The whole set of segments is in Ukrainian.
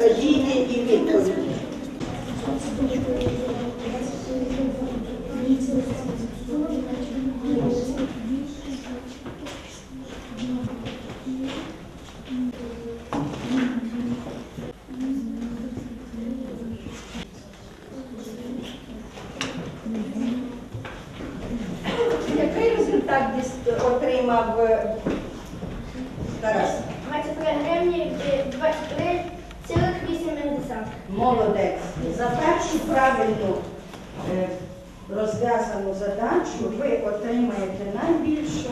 Дії і відповіді. Який результат отримав е, Тарас? 23 гривні е, 23,8. Молодець. За першу правильну е, розв'язану задачу ви отримаєте найбільшу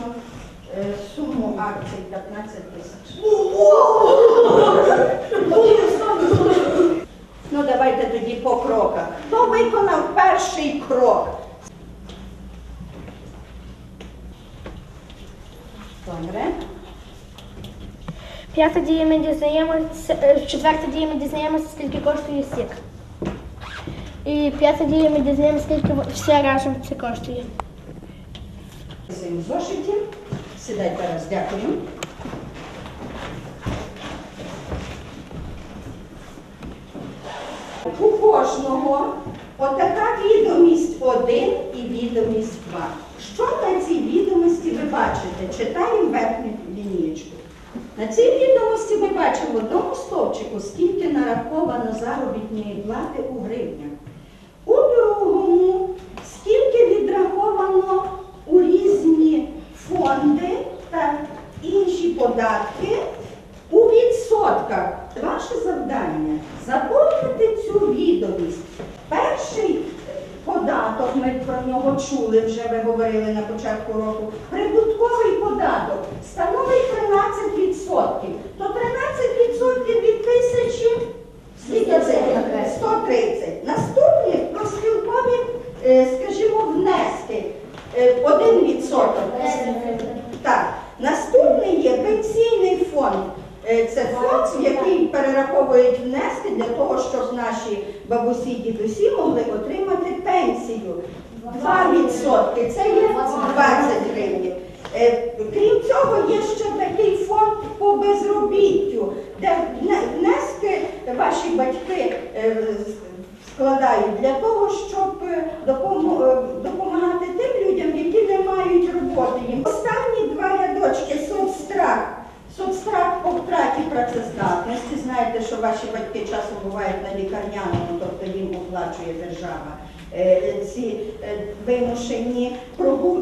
е, суму акцій 15 тисяч. Ну, давайте тоді по кроках. Хто виконав перший крок? Добре. П'ята дія ми дізнаємося, е, четверта дія ми дізнаємося, скільки коштує сік. І п'ята дія ми дізнаємося, скільки все разом це коштує. Цим зошиті. Сідай зараз, дякую. У кожного отака відомість 1 і відомість 2. Що на цій відомості ви бачите? Читаємо верхню лінієчку. На цій відомості ми бачимо в стовпчику, скільки нараховано заробітної плати у гривнях. У другому, скільки відраховано у різні фонди та інші податки у відсотках. Ваше завдання заповнити цю відомість. Перший податок, ми про нього чули, вже ви говорили на початку року. Прибутковий податок становить 13%. То 13% від тисячі скільки це? 130. Наступні профспілкові, е, скажімо, внески. Е, 1%. Так. Наступний є пенсійний фонд. Е, Це фонд, який перераховують внески для того, щоб наші бабусі і дідусі могли отримати пенсію. 2% це є 20 гривень. Е, Крім цього, є ще такий фонд по безробіттю, де внески ваші батьки е, складають для того, щоб е, допомагати тим людям, які не мають роботи. Останні два рядочки соцстрах. Соцстрах по втраті працездатності. Знаєте, що ваші батьки часом бувають на лікарняному, тобто їм оплачує держава. Е, Ці е, вимушені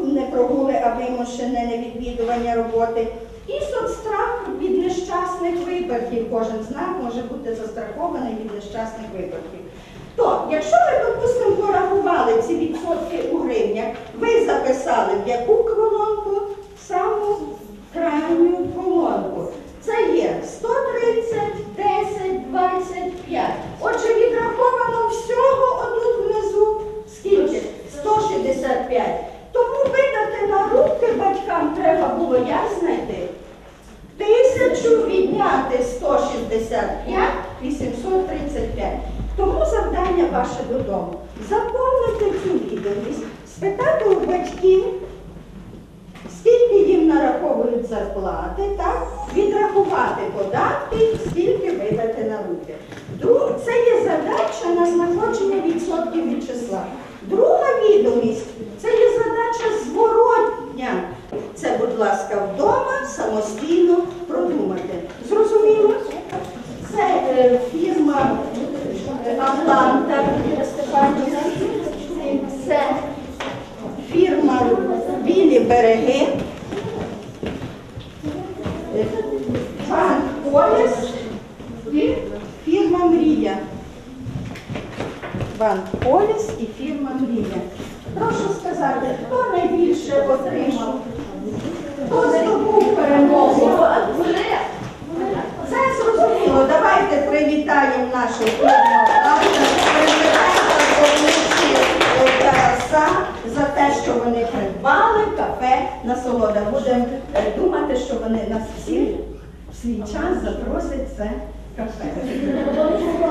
не прогули, а вимушене невідвідування роботи. І соцстрах від нещасних випадків. Кожен з нас може бути застрахований від нещасних випадків. То, якщо ви, допустимо, порахували ці відсотки у гривнях, ви записали в яку колонку? В Саму крайню колонку. Це є 130, 10, 25. Отже, відраховано всього отут внизу скільки? 165. Тому видати на руки батькам треба було як знайти? Тисячу відняти 165, 835. Тому завдання ваше додому. Заповнити цю відомість, спитати у батьків, скільки їм нараховують зарплати, так? відрахувати податки, скільки видати на руки. Це є задача на знаходження відсотків від числа. Друга відомість це є задача зворотня. Це, будь ласка, вдома самостійно продумати. Зрозуміло? Це е, фірма Атланта. Це фірма Білі береги. Банк Поліс і фірма Мрія. Ван Поліс і фірма Мрія. Прошу сказати, хто найбільше отримав? Насолода. Будемо е, думати, що вони нас всі в свій час запросять це кафе.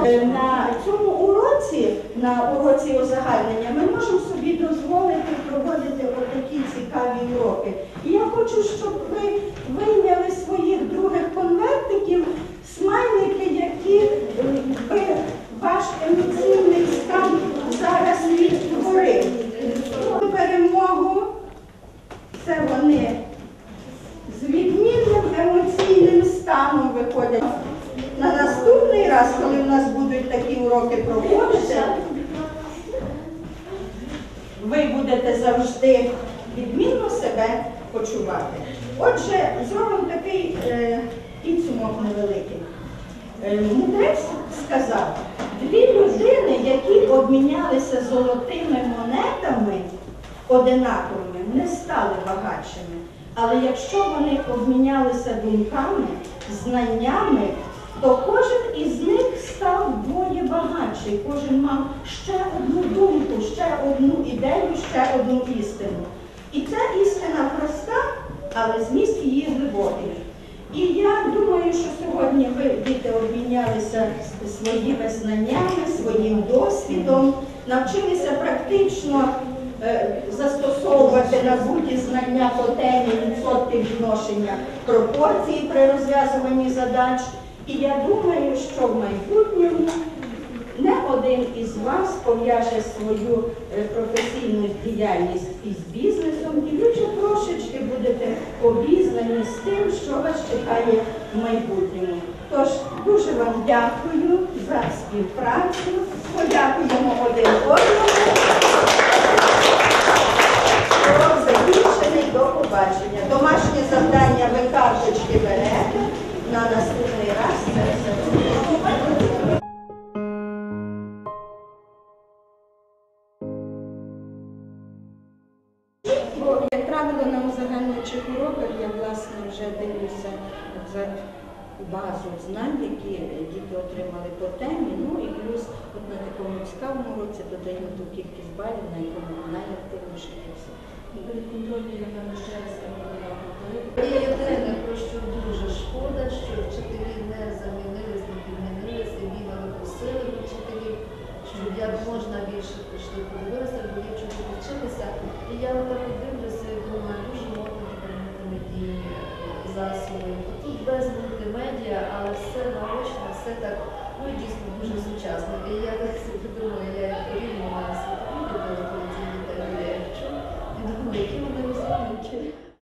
Е, На цьому уроці, на уроці узагальнення, ми можемо собі дозволити проводити отакі цікаві уроки. І я хочу, щоб ви вийняли Вони з відмінним емоційним станом виходять. На наступний раз, коли в нас будуть такі уроки проходити, ви будете завжди відмінно себе почувати. Отже, зробимо такий е, підсумок невеликий. Е, Мудрець сказав, дві людини, які обмінялися золотими монетами одинаковими, не стали багатшими. Але якщо вони обмінялися думками, знаннями, то кожен із них став двоє багатший. Кожен мав ще одну думку, ще одну ідею, ще одну істину. І ця істина проста, але зміст її глибокий. І я думаю, що сьогодні ви, діти, обмінялися своїми знаннями, своїм досвідом, навчилися практично застосовувати набуті знання по темі відсотки відношення пропорції при розв'язуванні задач. І я думаю, що в майбутньому не один із вас пов'яже свою е, професійну діяльність із бізнесом, і ви вже трошечки будете обізнані з тим, що вас чекає в майбутньому. Тож дуже вам дякую за співпрацю. Подякуємо один одному. Побачення. Домашнє завдання ви карточки берете. На наступний раз це. Як правило, на узагальнюючих уроках я вже дивлюся за базу знань, які діти отримали по темі. Ну і плюс от на такому цікавому році додаю ту кількість балів, на якому найактивніше все. Повторити. Є єдине, про що дуже шкода, що вчителі не замінились, не підмінилися, бігали просили вчителів, щоб як можна більше прийшли, подивилися. І я так дивлюся і думаю, дуже можна мультимедійні засоби. Тут без мультимедіа, але все наочно, все так, ну дійсно дуже сучасно. І я так собі думаю, я як порівнювала світові, коли ці дітей make a little